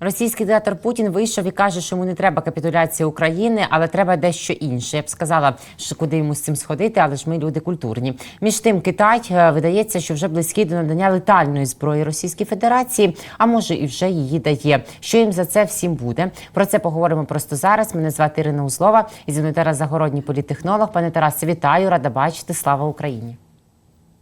Російський диктатор Путін вийшов і каже, що йому не треба капітуляція України, але треба дещо інше. Я б сказала, що куди йому з цим сходити, але ж ми люди культурні. Між тим, Китай е, видається, що вже близький до надання летальної зброї Російській Федерації, а може і вже її дає. Що їм за це всім буде? Про це поговоримо просто зараз. Мене звати Ірина Узлова і зі мною Тарас Загородній політтехнолог. Пане Тарасе, вітаю, рада бачити. Слава Україні.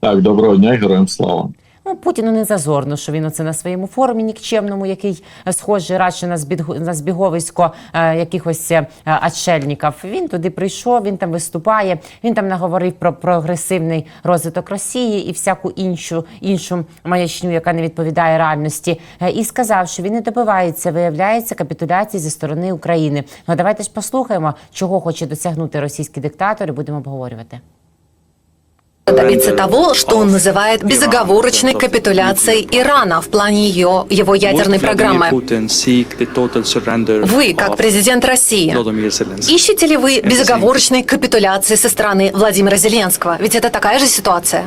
Так, доброго дня, героям слава. Ну, Путіну не зазорно, що він оце на своєму форумі нікчемному, який е, схожий радше на збіг... на збіговисько е, якихось е, отшельників. Він туди прийшов, він там виступає, він там наговорив про прогресивний розвиток Росії і всяку іншу іншу маячню, яка не відповідає реальності, е, і сказав, що він не добивається, виявляється капітуляції зі сторони України. Ну давайте ж послухаємо, чого хоче досягнути російський диктатор, і будемо обговорювати. Добиться того, что он называет безоговорочной капитуляцией Ирана в плане ее, его ядерной программы. Вы, как президент России, ищете ли вы безоговорочной капитуляции со стороны Владимира Зеленского? Ведь это такая же ситуация.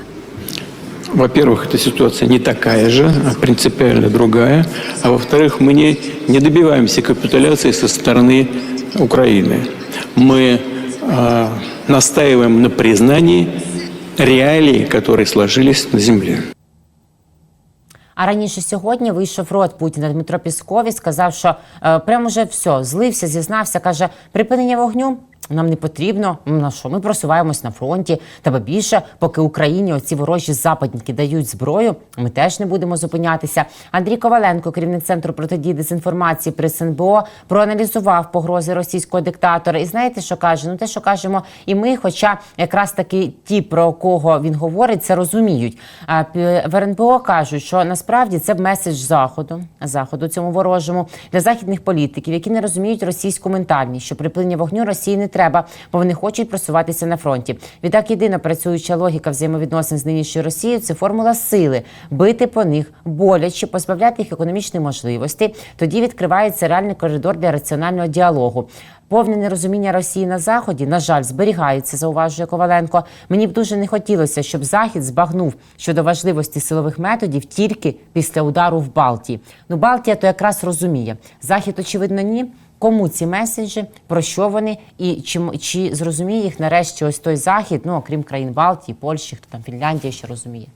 Во-первых, эта ситуация не такая же, а принципиально другая. А во-вторых, мы не, не добиваемся капитуляции со стороны Украины. Мы э, настаиваем на признании реалий, которые сложились на земле. А раніше сьогодні вийшов рот Путіна Дмитро Пісков і сказав, що е, прямо вже все, злився, зізнався. каже, припинення вогню нам не потрібно. На що? Ми просуваємось на фронті. Та більше, поки Україні оці ворожі западники дають зброю, ми теж не будемо зупинятися. Андрій Коваленко, керівник центру протидії дезінформації при СНБО, проаналізував погрози російського диктатора. І знаєте, що каже? Ну те, що кажемо, і ми, хоча якраз таки ті, про кого він говорить, це розуміють. А в РНБО кажуть, що насправді це меседж заходу, заходу цьому ворожому для західних політиків, які не розуміють російську ментальність, що припинення вогню Росії не треба, бо вони хочуть просуватися на фронті. Відтак єдина працююча логіка взаємовідносин з нинішньою Росією це формула сили бити по них боляче, позбавляти їх економічної можливості. Тоді відкривається реальний коридор для раціонального діалогу. Повне нерозуміння Росії на заході, на жаль, зберігається, зауважує Коваленко. Мені б дуже не хотілося, щоб Захід збагнув щодо важливості силових методів тільки після удару в Балтії. Ну, Балтія то якраз розуміє. Захід, очевидно, ні. Кому ці меседжі, про що вони, і чи, чи зрозуміє їх нарешті ось той захід, ну окрім країн Балтії, Польщі, хто там Фінляндія ще розуміє.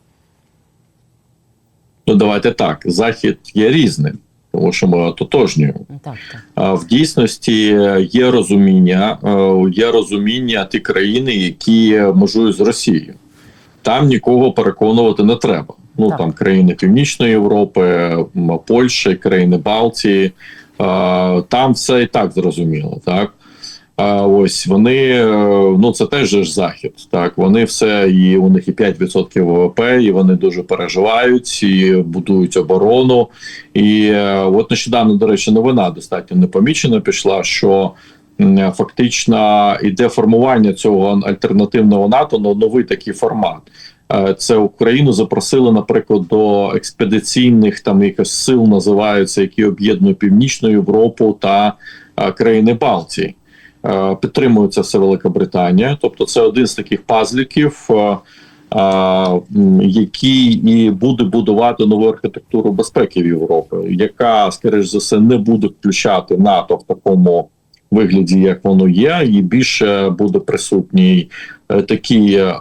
Ну давайте так. Захід є різним, тому що ми ототожнюємо. Ну так, так. А в дійсності є розуміння, е, є розуміння ті країни, які межують з Росією. Там нікого переконувати не треба. Ну Так. там країни Північної Європи, м, Польща, країни Балтії. Там все і так зрозуміло, так. Ось вони, е, ну це теж ж захід. Так вони все і у них і 5% ВВП, і вони дуже переживають і будують оборону. І е, от нещодавно, до речі, новина достатньо непомічена пішла, що фактично іде формування цього альтернативного НАТО на новий такий формат. Е, Це Україну запросили, наприклад, до експедиційних там якось сил називаються, які об'єднують Північну Європу та е, країни Балтії. Е, Підтримується все Велика Британія, тобто це один з таких пазліків, який і буде будувати нову архітектуру безпеки в Європі, яка, скоріш за все, не буде включати НАТО в такому вигляді, як воно є, і більше буде присутній такий е,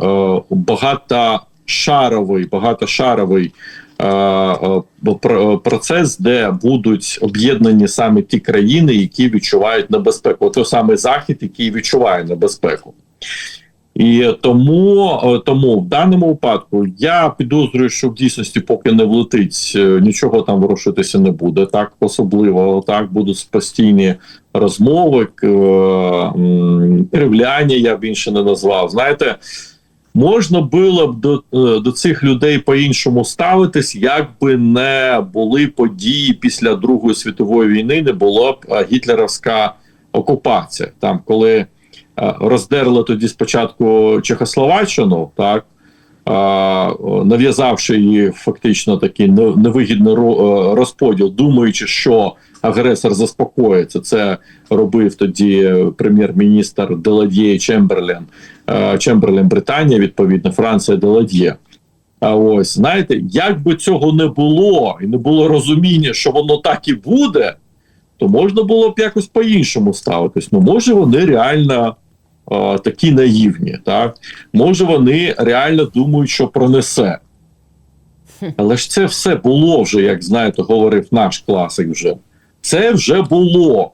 багатошаровий, багатошаровий е, е, процес, де будуть об'єднані саме ті країни, які відчувають небезпеку. Той самий захід, який відчуває небезпеку. І тому, е, тому в даному випадку я підозрюю, що в дійсності, поки не влетить, е, нічого там ворушитися не буде. Так особливо так будуть постійні розмови, е, кривляння, я б інше не назвав. Знаєте, можна було б до, до цих людей по-іншому ставитись, якби не були події після Другої світової війни, не було б гітлерівська окупація. Там, коли роздерли тоді спочатку Чехословаччину, так. е, Нав'язавши її фактично такий невигідний е, розподіл, думаючи, що агресор заспокоїться. Це робив тоді е, прем'єр-міністр Деладьє Чемберлен, е, Чемберлен Британія, відповідно, Франція Деладьє. А ось знаєте, як би цього не було, і не було розуміння, що воно так і буде, то можна було б якось по-іншому ставитись. Ну, може, вони реально е, такі наївні, так? Може, вони реально думають, що пронесе. Але ж це все було вже, як знаєте, говорив наш класик вже. Це вже було.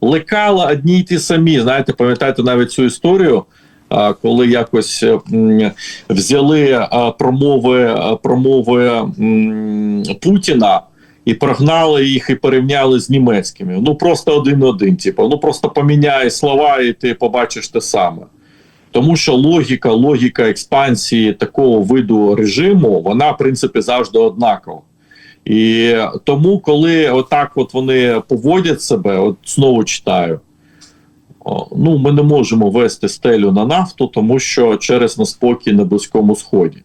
Лекала одні й ті самі. Знаєте, пам'ятаєте навіть цю історію, коли якось взяли промови, промови Путіна і прогнали їх і порівняли з німецькими. Ну просто один-один. Типу, ну просто поміняй слова, і ти побачиш те саме. Тому що логіка, логіка експансії такого виду режиму, вона в принципі завжди однакова. І тому, коли отак от вони поводять себе, от знову читаю. Ну, ми не можемо вести стелю на нафту, тому що через неспокій на Близькому Сході.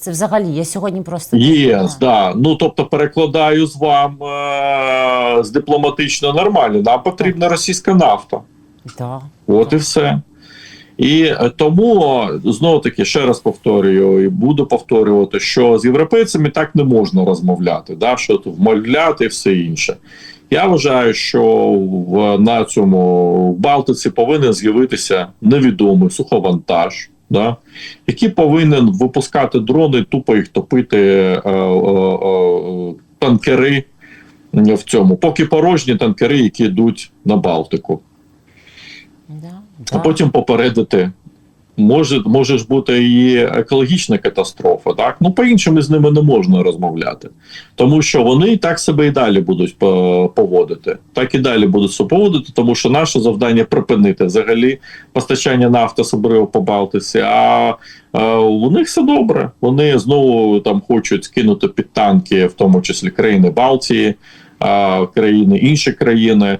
Це взагалі, я сьогодні просто Є, да. Ну тобто перекладаю з вам е- з дипломатично нормально. Нам потрібна російська нафта. Да. От і все. І е, тому знову таки ще раз повторюю, і буду повторювати, що з європейцями так не можна розмовляти, да, що тут вмовляти і все інше. Я вважаю, що в на цьому в Балтиці повинен з'явитися невідомий суховантаж, да, який повинен випускати дрони, тупо їх топити е, е, е, танкери в цьому, поки порожні танкери, які йдуть на Балтику Да, а потім попередити. Може, може ж бути і екологічна катастрофа, так? Ну, по-іншому з ними не можна розмовляти. Тому що вони і так себе і далі будуть поводити. Так і далі будуть себе поводити, тому що наше завдання припинити взагалі постачання нафти особливо по Балтиці. А, а у них все добре. Вони знову там хочуть скинути під танки, в тому числі країни Балтії, а, країни інші країни.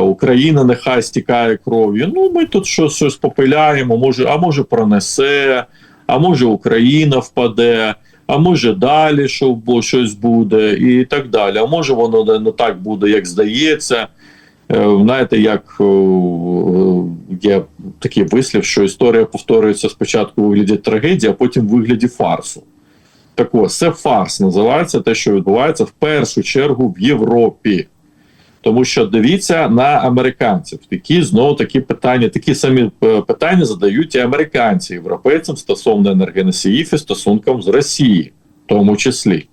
Україна нехай стікає кров'ю. Ну, ми тут щось, щось попиляємо, може, а може пронесе, а може Україна впаде, а може далі що, щось буде, і так далі. А може воно не, так буде, як здається. Е, Знаєте, як е, є такий вислів, що історія повторюється спочатку у вигляді трагедії, а потім в вигляді фарсу. Так ось, це фарс називається те, що відбувається в першу чергу в Європі. Тому що дивіться на американців, які знову такі питання, такі самі е, питання задають і американці європейцям стосовно енергоносіїв і стосункам з Росією, в тому числі.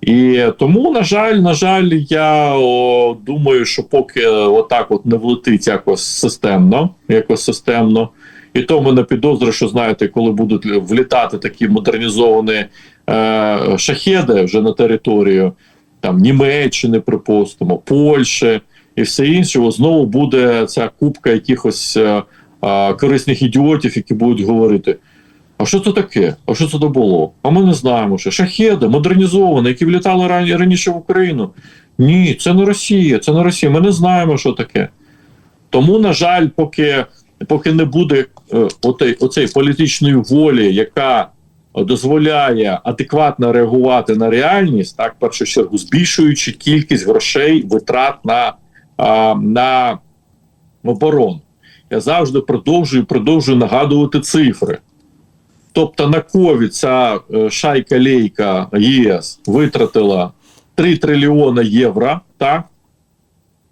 І тому, на жаль, на жаль, я о, думаю, що поки отак от не влетить якось системно, якось системно, і то мене підозрює, що знаєте, коли будуть влітати такі модернізовані е, шахеди вже на територію там Німеччини, припустимо, Польщі і все інше, знову буде ця купка якихось е, е, корисних ідіотів, які будуть говорити. А що це таке? А що це було? А ми не знаємо, що шахеди модернізовані, які влітали раніше в Україну. Ні, це не Росія, це не Росія. Ми не знаємо, що таке. Тому, на жаль, поки, поки не буде е, отей, оцей політичної волі, яка дозволяє адекватно реагувати на реальність, так, в першу чергу, збільшуючи кількість грошей витрат на, на оборону. Я завжди продовжую продовжую нагадувати цифри. Тобто на ковід ця е, шайка лейка ЄС витратила 3 трильйона євро, так?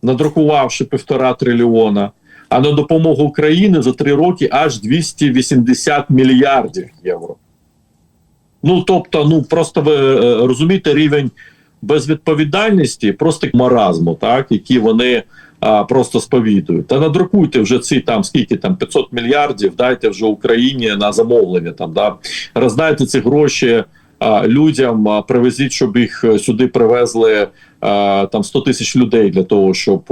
надрукувавши півтора трильйона, а на допомогу Україні за три роки аж 280 мільярдів євро. Ну тобто, ну просто ви е, розумієте рівень безвідповідальності, просто маразму, так, які вони а, просто сповідують. Та надрукуйте вже ці там скільки там 500 мільярдів, дайте вже Україні на замовлення. Там да роздайте ці гроші а, людям, а, привезіть, щоб їх е, сюди привезли там 100 тисяч людей для того, щоб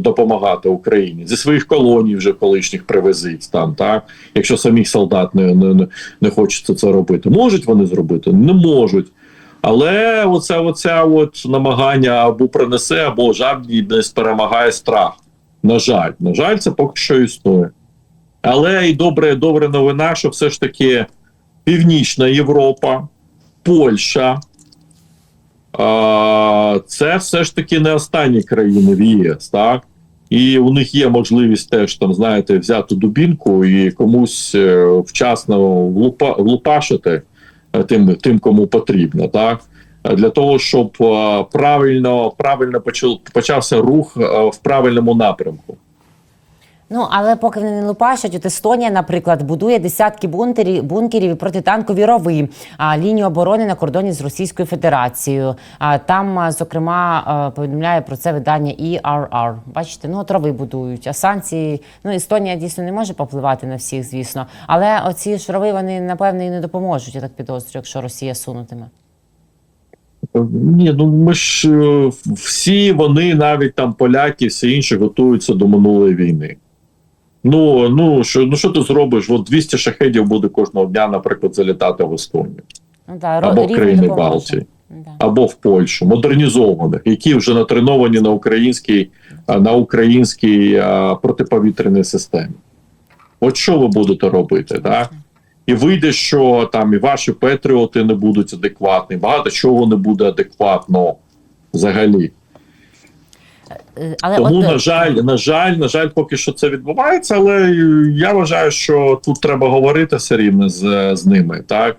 допомагати Україні зі своїх колоній вже колишніх привезіть там, так якщо самих солдат не, не, не, хочеться це робити, можуть вони зробити? Не можуть. Але оце, оце от намагання або принесе, або жадність перемагає страх. На жаль, на жаль, це поки що існує. Але і добре, добре новина, що все ж таки Північна Європа, Польща. Це все ж таки не останні країни в ЄС, так? І у них є можливість теж там, знаєте, взяти дубінку і комусь е, вчасно влупа, влупашити е, тим, тим кому потрібно, так для того, щоб е, правильно правильно почав, почався рух в правильному напрямку. Ну але поки вони не лупашать, от Естонія, наприклад, будує десятки бункерів, бункерів і протитанкові рови, а лінію оборони на кордоні з Російською Федерацією. А там, зокрема, повідомляє про це видання ERR. Бачите, ну от рови будують. А санкції, ну Естонія дійсно не може попливати на всіх, звісно. Але оці ж рови вони напевне і не допоможуть. Я так підозрюю, якщо Росія сунутиме. Ні, ну ми ж е, всі вони, навіть там поляки, всі інші готуються до минулої війни. Ну, ну що, ну що ти зробиш? От 200 шахедів буде кожного дня, наприклад, залітати в Естонію Ну да, або в країни. Балтії, Да. або в Польщу, модернізованих, які вже натреновані на українській, на українській а, протиповітряній системі. От що ви будете робити, так? І вийде, що там і ваші патріоти не будуть адекватні, багато чого не буде адекватно взагалі. Е, Але Тому, от, на жаль, на жаль, на жаль, поки що це відбувається, але я вважаю, що тут треба говорити все рівно з, з ними, так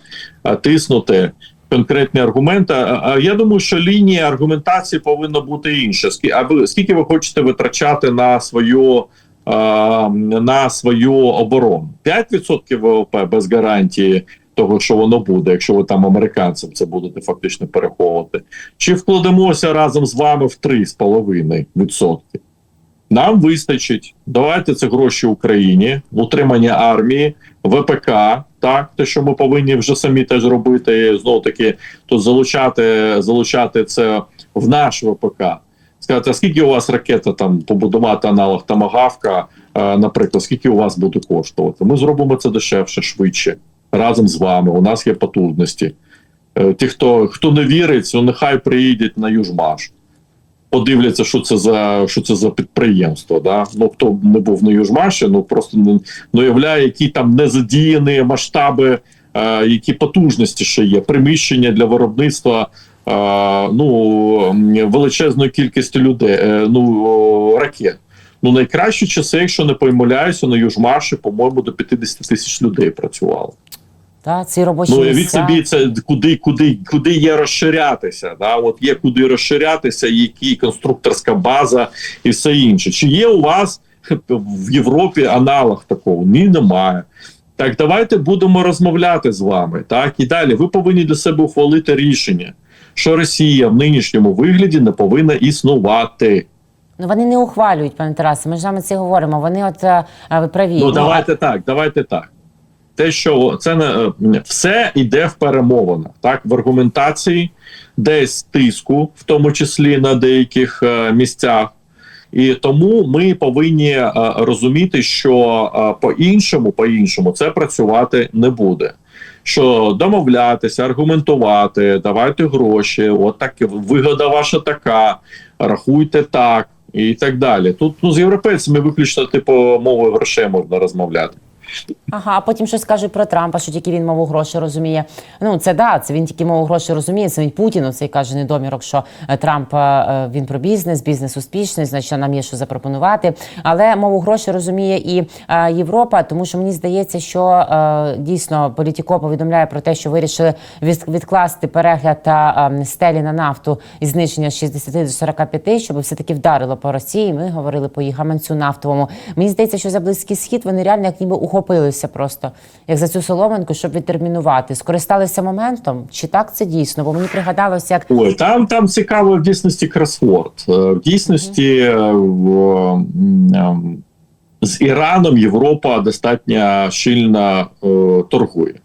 тиснути конкретні аргументи. Я думаю, що лінія аргументації повинна бути інша. А ви скільки ви хочете витрачати на свою на свою оборону? 5% ВВП без гарантії. Того, що воно буде, якщо ви там американцям це будете фактично переховувати, чи вкладемося разом з вами в 3,5%? Нам вистачить. Давайте це гроші Україні, утримання армії, ВПК. Так, те, що ми повинні вже самі теж робити. Знову таки, тут залучати, залучати це в наш ВПК. Сказати, а скільки у вас ракета там побудувати аналог Тамагавка, е, наприклад, скільки у вас буде коштувати? Ми зробимо це дешевше, швидше, разом з вами. У нас є потужності. Е, Ті, хто, хто не вірить, то нехай приїдуть на Южмаш подивляться, що це за що це за підприємство. Да? Ну хто не був на Южмаші, ну просто не, не уявляє, які там незадіяні масштаби, е, які потужності ще є, приміщення для виробництва. е, Ну величезної кількості людей, е, ну ракет. Ну найкращі часи, якщо не помиляюся, на Южмаші, по-моєму, до 50 тисяч людей працювало. Та, ці робочі Ну, уявіть собі, це куди, куди, куди є розширятися. Да? От є куди розширятися, які конструкторська база і все інше. Чи є у вас в Європі аналог такого? Ні, немає. Так, давайте будемо розмовляти з вами. Так і далі. Ви повинні для себе ухвалити рішення, що Росія в нинішньому вигляді не повинна існувати. Ну вони не ухвалюють, пане Тарасе. Ми ж вами це говоримо. Вони от е, е, ви праві. Ну давайте так, давайте так. Те, що це не е, все йде в перемовинах, так в аргументації, десь тиску, в тому числі на деяких е, місцях. І тому ми повинні е, розуміти, що е, по-іншому, по-іншому це працювати не буде. Що домовлятися, аргументувати, давайте гроші, от вигода ваша така, рахуйте так і так далі. Тут ну з європейцями виключно типу мовою грошей можна розмовляти. Ага, а потім щось кажуть про Трампа, що тільки він мову грошей розуміє. Ну це да, це він тільки мову грошей розуміє. Це він Путін, цей каже недомірок, що е, Трамп е, він про бізнес, бізнес успішний, значить нам є що запропонувати. Але мову грошей розуміє і е, Європа, тому що мені здається, що е, дійсно політіко повідомляє про те, що вирішили від- відкласти перегляд та е, стелі на нафту і зниження з 60 до 45, щоб все таки вдарило по Росії. Ми говорили по їх гаманцю нафтовому. Мені здається, що за близький схід вони реально як ніби ухопилися просто як за цю соломинку, щоб відтермінувати. Скористалися моментом, чи так це дійсно? Бо мені пригадалося, як Ой, там, там цікаво в дійсності кросворд. Е, В дійсності е, в, ем, з Іраном Європа достатньо щільно е, торгує.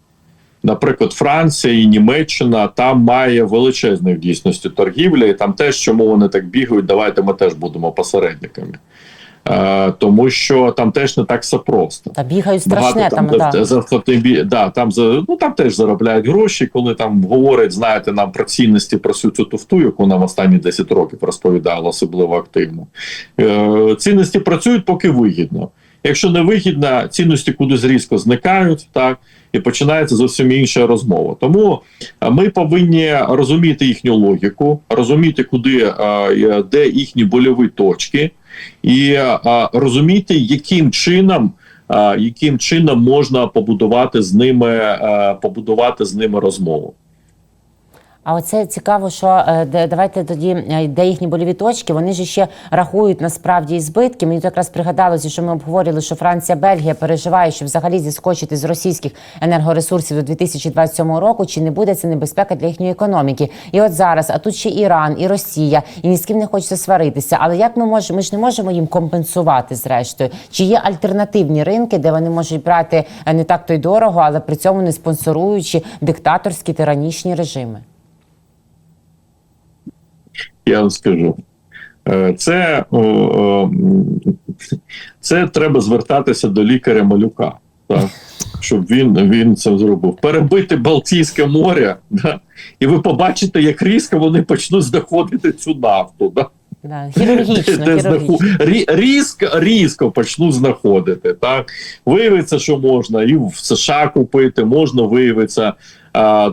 Наприклад, Франція і Німеччина там має величезну в дійсності торгівля, і там теж чому вони так бігають, давайте ми теж будемо посередниками. Е, тому що там теж не так все просто. та бігають страшне там. там, да. за, да, там, за, ну, там теж заробляють гроші, коли там говорять, знаєте, нам про цінності про всю цю туфту, яку нам останні 10 років розповідали, особливо активно. Е, цінності працюють, поки вигідно. Якщо не вигідно, цінності кудись різко зникають, так і починається зовсім інша розмова. Тому е, ми повинні розуміти їхню логіку, розуміти, куди е, е, де їхні больові точки, і а, розуміти, яким чином а, яким чином можна побудувати з ними а, побудувати з ними розмову. А оце цікаво, що е, давайте тоді, е, де їхні боліві точки, вони ж ще рахують насправді і збитки. Мені якраз пригадалося, що ми обговорювали, що Франція, Бельгія переживає, що взагалі зіскочити з російських енергоресурсів до 2027 року, чи не буде це небезпека для їхньої економіки. І от зараз, а тут ще Іран, і Росія, і ні з ким не хочеться сваритися. Але як ми можемо, ми ж не можемо їм компенсувати зрештою? Чи є альтернативні ринки, де вони можуть брати е, не так то й дорого, але при цьому не спонсоруючи диктаторські тиранічні режими? Я вам скажу. Е, Це, це треба звертатися до лікаря малюка, так? щоб він, він це зробив. Перебити Балтійське море, да? і ви побачите, як різко вони почнуть знаходити цю нафту. Да? Да, хірургічно, хірургічно. різко, різко почнуть знаходити. Так? Виявиться, що можна і в США купити, можна виявиться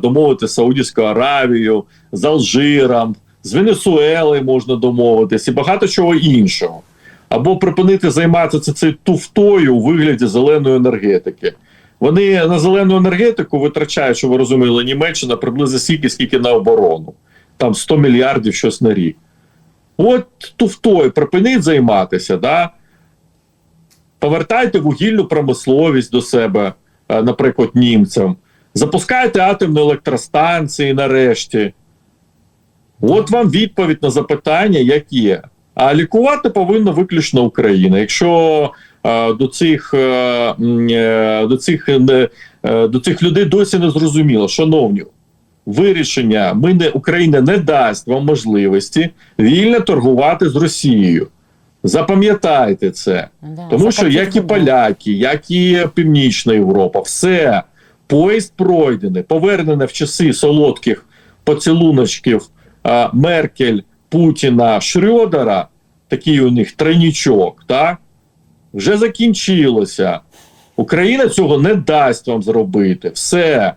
домовити Саудівську Аравію з Алжиром, з Венесуели можна домовитись і багато чого іншого. Або припинити займатися цією туфтою у вигляді зеленої енергетики. Вони на зелену енергетику витрачають, що ви розуміли, Німеччина приблизно стільки, скільки на оборону. Там 100 мільярдів щось на рік. От туфтою припиніть займатися, да? повертайте вугільну промисловість до себе, е, наприклад, німцям, запускайте атомні електростанції нарешті. От вам відповідь на запитання, як є. А лікувати повинна виключно Україна. Якщо е, до цих е, е, до цих е, е, до цих людей досі не зрозуміло, шановні, вирішення ми не Україна не дасть вам можливості вільно торгувати з Росією. Запам'ятайте це. Да, Тому що як і поляки, як і Північна Європа, все поїзд пройдений, повернене в часи солодких поцілуночків Меркель, Путіна, Шрёдера, такий у них тройнічок, так? Вже закінчилося. Україна цього не дасть вам зробити. Все.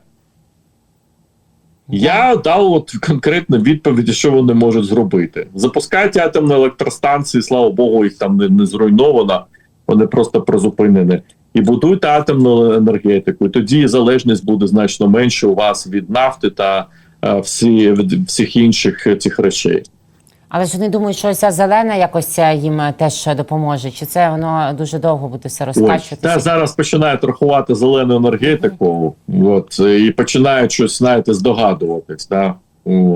Я дав от конкретно відповіді, що вони можуть зробити. Запускайте атомні електростанції, слава Богу, їх там не, не зруйновано, вони просто призупинені. І будуйте атомну енергетику. І тоді залежність буде значно менше у вас від нафти та всі, від всіх інших е, цих речей. Але ж вони думають, що ця зелена якось е, їм е, теж допоможе. Чи це воно дуже довго буде все розкачуватися? та зараз починають рахувати зелену енергетику, от і починають щось, знаєте, здогадуватись, да?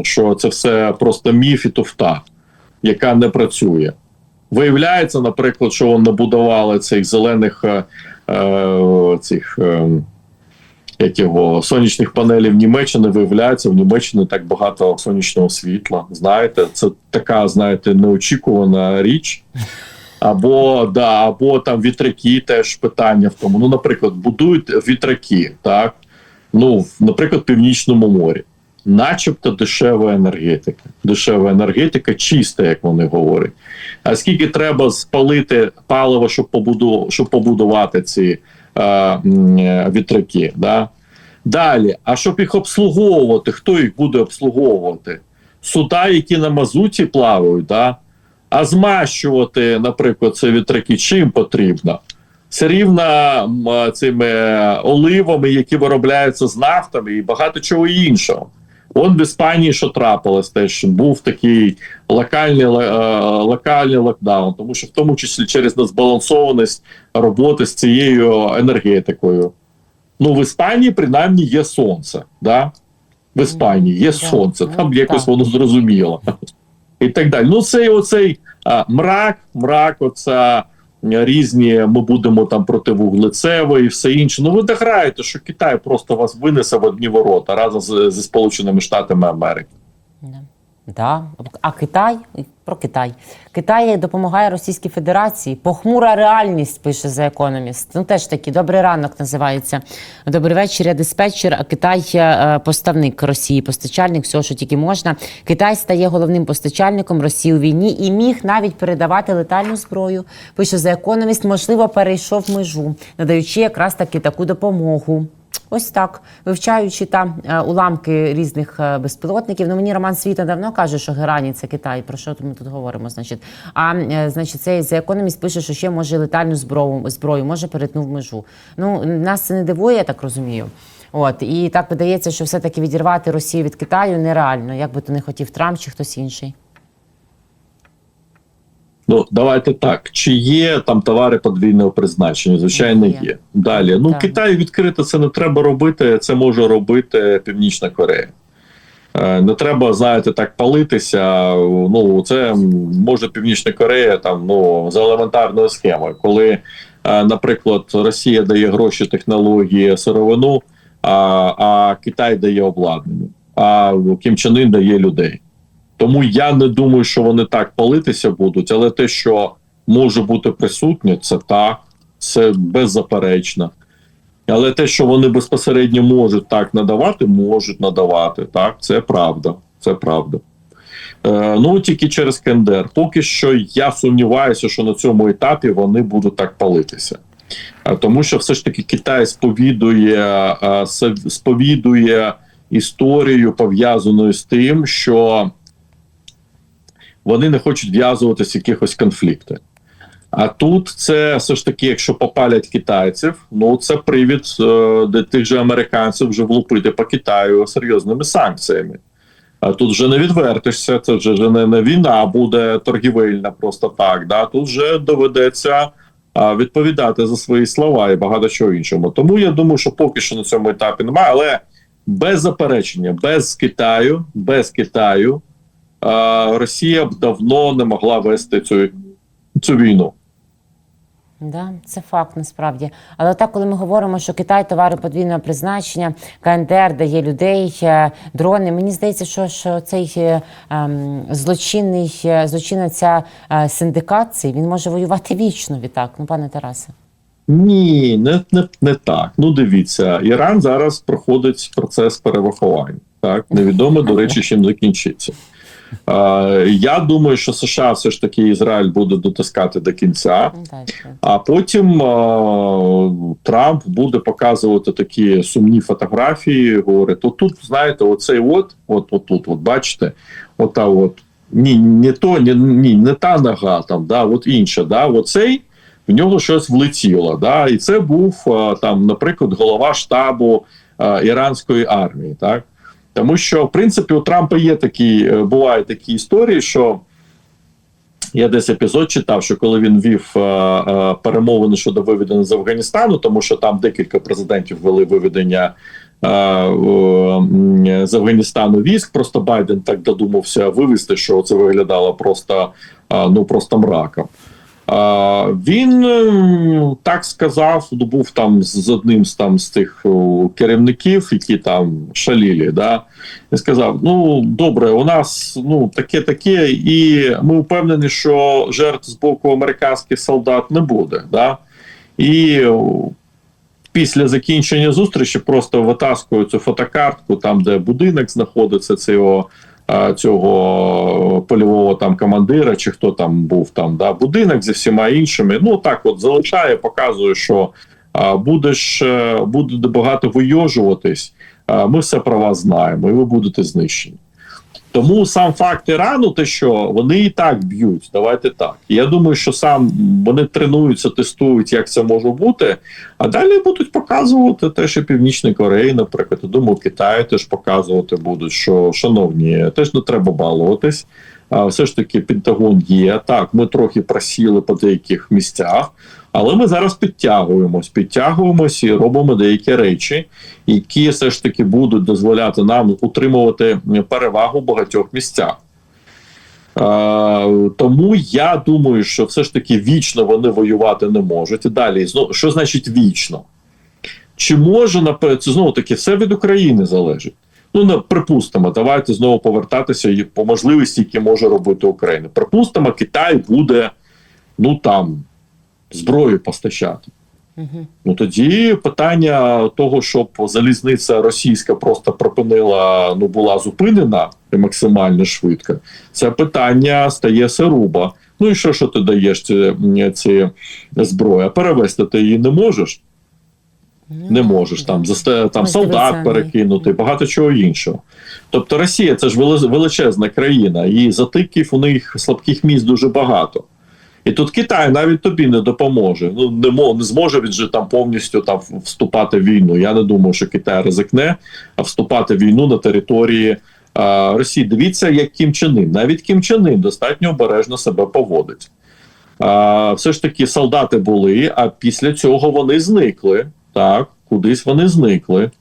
що це все просто міф і туфта, яка не працює. Виявляється, наприклад, що вони набудували цих зелених е, е, цих. Е, як його сонячних панелів Німеччини виявляється в Німеччині так багато сонячного світла. Знаєте, це така, знаєте, неочікувана річ. Або да, або там вітряки теж питання в тому. Ну, наприклад, будують вітряки, так ну, наприклад, в північному морі, начебто дешева енергетика. Дешева енергетика, чиста, як вони говорять. А скільки треба спалити паливо, щоб побуду, щоб побудувати ці е, е, вітряки? Да? Далі, а щоб їх обслуговувати, хто їх буде обслуговувати? Суда, які на мазуті плавають, да? а змащувати, наприклад, це вітряки чим потрібно? Це рівно цими оливами, які виробляються з нафтами, і багато чого іншого. Он в Іспанії, що трапилось, теж був такий локальний, е, локальний локдаун, тому що в тому числі через незбалансованість роботи з цією енергетикою. Ну, в Іспанії принаймні є сонце. Да? В Іспанії є сонце, там Ну, якось воно зрозуміло. І так далі. Ну, цей оцей а, мрак, мрак, оця е, різні, ми будемо там проти вуглецевої і все інше. Ну, ви дограєте, що Китай просто вас винесе в одні ворота разом з, зі Сполученими Штатами Америки. Да. А Китай про Китай. Китай допомагає Російській Федерації. Похмура реальність пише за економіст. Ну теж таки добрий ранок називається. Добрий вечір, я диспетчер. А Китай е, поставник Росії, постачальник, всього, що тільки можна. Китай стає головним постачальником Росії у війні і міг навіть передавати летальну зброю. Пише за економіст, можливо, перейшов межу, надаючи якраз таки таку допомогу. Ось так, вивчаючи там е, уламки різних е, безпілотників. Ну мені Роман Світа давно каже, що Герані це Китай. Про що ми тут говоримо? Значить, а е, значить, цей The Economist пише, що ще може летальну зброю зброю, може перетнув межу. Ну нас це не дивує, я так розумію. От і так видається, що все-таки відірвати Росію від Китаю нереально, як би то не хотів Трамп чи хтось інший. Ну, давайте так. Чи є там товари подвійного призначення? Звичайно, Є. є. Далі. Ну, Так. Китай відкрито це не треба робити. Це може робити Північна Корея. Е, Не треба, знаєте, так палитися. Ну, це може Північна Корея там ну за елементарною схемою, коли, е, наприклад, Росія дає гроші, технології, сировину, а, а Китай дає обладнання, а Кім Чен Ын дає людей. Тому я не думаю, що вони так палитися будуть, але те, що може бути присутнє, це так, це беззаперечно. Але те, що вони безпосередньо можуть так надавати, можуть надавати. Так, це правда. Це правда. Е, ну тільки через Кендер. Поки що я сумніваюся, що на цьому етапі вони будуть так палитися. Е, тому що все ж таки Китай сповідує, е, сповідує історію пов'язану з тим, що вони не хочуть в'язуватися в якихось конфліктах. А тут це все ж таки, якщо попалять китайців, ну це привід е, для тих же американців вже влупити по Китаю серйозними санкціями. А тут вже не відвертишся, це вже не, не війна буде торгівельна просто так. Да? Тут вже доведеться а, відповідати за свої слова і багато чого іншого. Тому я думаю, що поки що на цьому етапі немає, але без заперечення, без Китаю, без Китаю Росія б давно не могла вести цю, цю війну. Да, це факт насправді. Але так, коли ми говоримо, що Китай товари подвійного призначення, КНДР дає людей, е, дрони. Мені здається, що, що цей е, ем, злочинний е, злочинна ця е, синдикат, цей, він може воювати вічно відтак. Ну, пане Тарасе. Ні, не, не, не так. Ну дивіться, Іран зараз проходить процес перевиховання. Так невідомо до речі, чим закінчиться. Е, я думаю, що США все ж таки Ізраїль буде дотискати до кінця. Ну. А потім е, Трамп буде показувати такі сумні фотографії. Говорить: отут, знаєте, оцей от, от, от тут, от бачите, ота от ні, не то, ні, ні, не та нога там, да, от інша, да, оцей. В нього щось влетіло, да, і це був там, наприклад, голова штабу е, іранської армії, так тому що в принципі у Трампа є такі, е, бувають такі історії, що я десь епізод читав, що коли він вів е, е, перемовини щодо виведення з Афганістану, тому що там декілька президентів вели виведення е, е, з Афганістану військ. Просто Байден так додумався вивести, що це виглядало просто е, ну просто мраком. Він ем, так сказав, був там з одним з там з тих керівників, які там шалілі, да, і сказав: Ну добре, у нас ну таке, таке, і ми впевнені, що жертв з боку американських солдат не буде. Да? І після закінчення зустрічі просто витаскую цю фотокартку, там де будинок знаходиться, цього, цього польового там командира, чи хто там був там, да, будинок зі всіма іншими. Ну так от залишає, показує, що будеш е, буде багато вийожуватись. Ми все про вас знаємо, і ви будете знищені. Тому сам факт Ірану, те, що вони і так б'ють, давайте так. Я думаю, що сам вони тренуються, тестують, як це може бути. А далі будуть показувати те, що Північної Кореї, наприклад, я думаю, Китаю теж показувати будуть, що шановні, теж не треба балуватись. А все ж таки, Пентагон є. Так, ми трохи просіли по деяких місцях, але ми зараз підтягуємось, підтягуємось і робимо деякі речі, які все ж таки будуть дозволяти нам утримувати перевагу в багатьох місцях. Е, тому я думаю, що все ж таки вічно вони воювати не можуть. І далі знову що значить вічно? Чи може наприклад, це знову таки все від України залежить? Ну, не припустимо, давайте знову повертатися і по можливості, які може робити Україна. Припустимо, Китай буде ну там зброю постачати. Угу. Ну тоді питання того, щоб залізниця російська просто припинила, ну була зупинена максимально швидко. Це питання стає серуба. Ну і що, що ти даєш ці, ці зброї? Перевести ти її не можеш. Не можеш там засте там солдат перекинути, багато чого іншого. Тобто Росія це ж величезна країна, і затиків у них слабких місць дуже багато. І тут Китай навіть тобі не допоможе. Ну не мо не зможе він же там повністю там вступати в війну. Я не думаю, що Китай ризикне вступати в війну на території а, Росії. Дивіться, як Кім Чен Ын. Навіть Кім Чен Ын достатньо обережно себе поводить. А, все ж таки солдати були, а після цього вони зникли. Так, кудись вони зникли,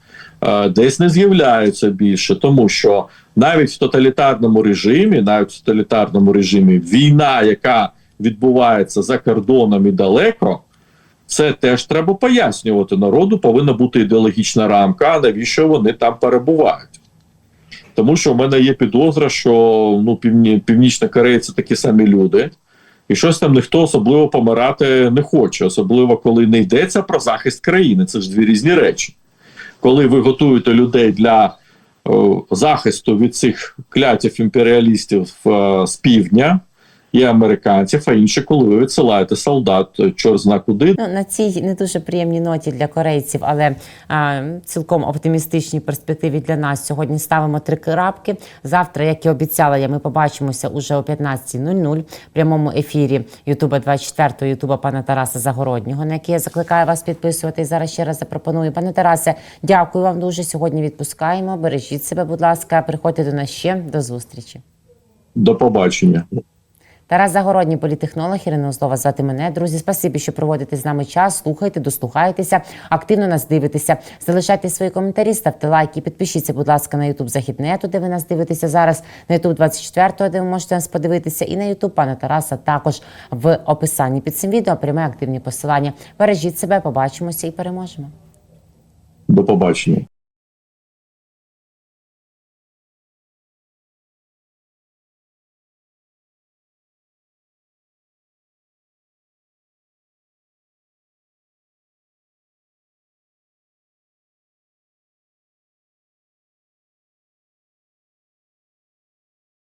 а, десь не з'являються більше, тому що навіть в тоталітарному режимі, навіть в тоталітарному режимі, війна, яка відбувається за кордоном і далеко, це теж треба пояснювати. Народу повинна бути ідеологічна рамка, навіщо вони там перебувають. Тому що в мене є підозра, що ну, півні, Північна Корея це такі самі люди, і щось там ніхто особливо помирати не хоче, особливо коли не йдеться про захист країни. Це ж дві різні речі. Коли ви готуєте людей для о, захисту від цих клятів імперіалістів е, з півдня і американців, а інше, коли ви відсилаєте солдат, е, чор зна куди, Ну, на цій не дуже приємній ноті для корейців, але а, цілком оптимістичній перспективі для нас. Сьогодні ставимо три крапки. Завтра, як і обіцяла, я ми побачимося уже о 15.00 в прямому ефірі Ютуба 24 Ютуба пана Тараса Загороднього, на який я закликаю вас підписувати. І зараз ще раз запропоную. Пане Тарасе, дякую вам дуже. Сьогодні відпускаємо. Бережіть себе, будь ласка, приходьте до нас ще. До зустрічі. до побачення. Тарас Загородній, політехнолог, Ірина Злова звати мене. Друзі, спасибі, що проводите з нами час. Слухайте, дослухайтеся, активно нас дивитеся. Залишайте свої коментарі, ставте лайки, підпишіться, будь ласка, на Ютуб Західнету, де ви нас дивитеся зараз, на Ютуб 24, де ви можете нас подивитися, і на Ютуб пана Тараса також в описанні під цим відео пряме активні посилання. Бережіть себе, побачимося і переможемо. До побачення.